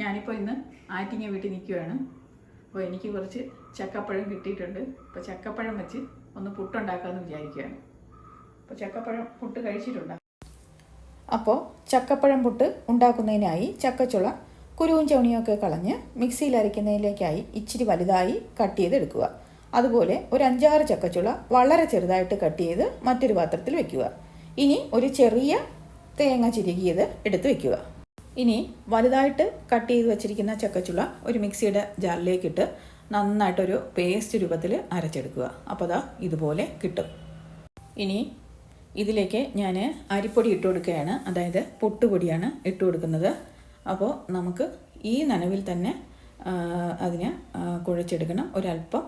ഞാനിപ്പോൾ ഇന്ന് ആറ്റിങ്ങ വീട്ടിൽ നിൽക്കുകയാണ് അപ്പോൾ എനിക്ക് കുറച്ച് ചക്കപ്പഴം കിട്ടിയിട്ടുണ്ട്. അപ്പോൾ ചക്കപ്പഴം വെച്ച് ഒന്ന് പുട്ടുണ്ടാക്കാമെന്ന് വിചാരിക്കുകയാണ് അപ്പോൾ ചക്കപ്പഴം പുട്ട് കഴിച്ചിട്ടുണ്ടോ? അപ്പോൾ ചക്കപ്പഴം പുട്ട് ഉണ്ടാക്കുന്നതിനായി ചക്കച്ചുള കുരുവും ചവണിയൊക്കെ കളഞ്ഞ് മിക്സിയിൽ അരയ്ക്കുന്നതിലേക്കായി ഇച്ചിരി വലുതായി കട്ട് ചെയ്തെടുക്കുക. അതുപോലെ ഒരു അഞ്ചാറ് ചക്കച്ചുള വളരെ ചെറുതായിട്ട് കട്ട് ചെയ്ത് മറ്റൊരു പാത്രത്തിൽ വെക്കുക. ഇനി ഒരു ചെറിയ തേങ്ങ ചിരുകിയത് എടുത്ത് വെക്കുക. ഇനി വലുതായിട്ട് കട്ട് ചെയ്ത് വെച്ചിരിക്കുന്ന ചക്കച്ചുള ഒരു മിക്സിയുടെ ജാറിലേക്കിട്ട് നന്നായിട്ടൊരു പേസ്റ്റ് രൂപത്തിൽ അരച്ചെടുക്കുക. അപ്പോൾ അതാ ഇതുപോലെ കിട്ടും. ഇനി ഇതിലേക്ക് ഞാൻ അരിപ്പൊടി ഇട്ട് കൊടുക്കുകയാണ്. അതായത് പൊട്ടുപൊടിയാണ് ഇട്ട് കൊടുക്കുന്നത്. അപ്പോൾ നമുക്ക് ഈ നനവിൽ തന്നെ അതിനെ കുഴച്ചെടുക്കണം. ഒരല്പം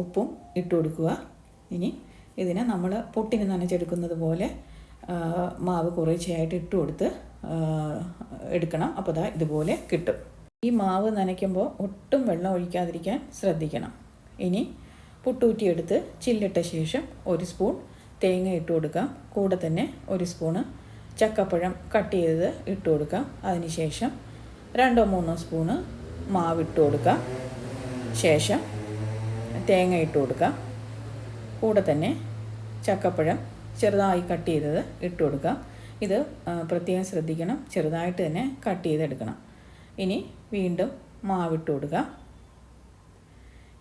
ഉപ്പും ഇട്ട് കൊടുക്കുക. ഇനി ഇതിനെ നമ്മൾ പൊട്ടിന് നനച്ചെടുക്കുന്നത് പോലെ മാവ് കുറേശ്ശെയായിട്ട് ഇട്ട് കൊടുത്ത് എടുക്കണം. അപ്പോൾ ദാ ഇതുപോലെ കിട്ടും. ഈ മാവ് നനയ്ക്കുമ്പോൾ ഒട്ടും വെള്ളം ഒഴിക്കാതിരിക്കാൻ ശ്രദ്ധിക്കണം. ഇനി പുട്ടൂറ്റിയെടുത്ത് ചില്ലിട്ട ശേഷം ഒരു സ്പൂൺ തേങ്ങ ഇട്ട് കൊടുക്കാം. കൂടെ തന്നെ ഒരു സ്പൂണ് ചക്കപ്പഴം കട്ട് ചെയ്തത് ഇട്ട് കൊടുക്കാം. അതിനുശേഷം രണ്ടോ മൂന്നോ സ്പൂണ് മാവ് ഇട്ട് കൊടുക്കാം. ശേഷം തേങ്ങ ഇട്ട് കൊടുക്കാം. കൂടെ തന്നെ ചക്കപ്പഴം ചെറുതായി കട്ട് ചെയ്തത് ഇട്ട് കൊടുക്കാം. ഇത് പ്രത്യേകം ശ്രദ്ധിക്കണം. ചെറുതായിട്ട് തന്നെ കട്ട് ചെയ്തെടുക്കണം. ഇനി വീണ്ടും മാവിട്ട് കൊടുക്കുക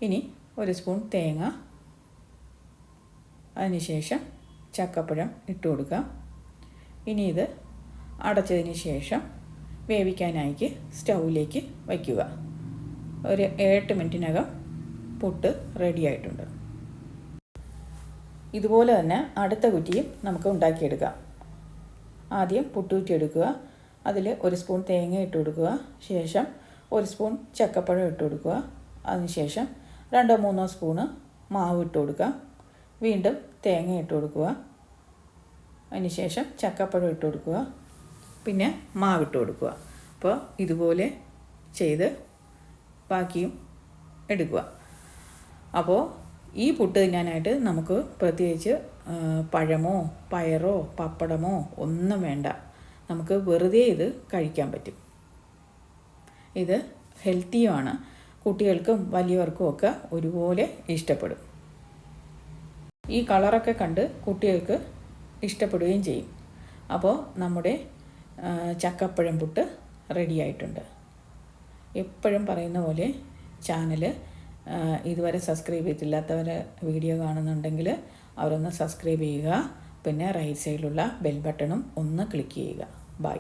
ഇനി ഒരു സ്പൂൺ തേങ്ങ. അതിനുശേഷം ചക്കപ്പഴം ഇട്ട് കൊടുക്കുക ഇനി ഇത് അടച്ചതിന് ശേഷം വേവിക്കാനായിക്ക് സ്റ്റൗവിലേക്ക് വയ്ക്കുക. ഒരു എട്ട് മിനിറ്റിനകം പുട്ട് റെഡിയായിട്ടുണ്ട് ഇതുപോലെ തന്നെ അടുത്ത കുറ്റിയും നമുക്ക് ഉണ്ടാക്കിയെടുക്കാം. ആദ്യം പുട്ടൂറ്റി എടുക്കുക അതിൽ ഒരു സ്പൂൺ തേങ്ങ ഇട്ട് കൊടുക്കുക. ശേഷം ഒരു സ്പൂൺ ചക്കപ്പഴം ഇട്ട് കൊടുക്കുക. അതിനുശേഷം രണ്ടോ മൂന്നോ സ്പൂണ് മാവ് ഇട്ട് കൊടുക്കുക. വീണ്ടും തേങ്ങ ഇട്ട് കൊടുക്കുക. അതിനുശേഷം ചക്കപ്പഴം ഇട്ട് കൊടുക്കുക. പിന്നെ മാവിട്ട് കൊടുക്കുക. അപ്പോൾ ഇതുപോലെ ചെയ്ത് ബാക്കിയും എടുക്കുക. അപ്പോൾ ഈ പുട്ട് തിന്നാനായിട്ട് നമുക്ക് പ്രത്യേകിച്ച് പഴമോ പയറോ പപ്പടമോ ഒന്നും വേണ്ട. നമുക്ക് വെറുതെ ഇത് കഴിക്കാൻ പറ്റും. ഇത് ഹെൽത്തിയുമാണ്. കുട്ടികൾക്കും വലിയവർക്കും ഒക്കെ ഒരുപോലെ ഇഷ്ടപ്പെടും. ഈ കളറൊക്കെ കണ്ട് കുട്ടികൾക്ക് ഇഷ്ടപ്പെടുകയും ചെയ്യും. അപ്പോൾ നമ്മുടെ ചക്കപ്പഴം പുട്ട് റെഡിയായിട്ടുണ്ട് എപ്പോഴും പറയുന്ന പോലെ ചാനൽ ഇതുവരെ സബ്സ്ക്രൈബ് ചെയ്തിട്ടില്ലാത്തവർ വീഡിയോ കാണുന്നുണ്ടെങ്കിൽ അവരൊന്ന് സബ്സ്ക്രൈബ് ചെയ്യുക. പിന്നെ റൈറ്റ് സൈഡിലുള്ള ബെൽ ബട്ടണും ഒന്ന് ക്ലിക്ക് ചെയ്യുക. ബൈ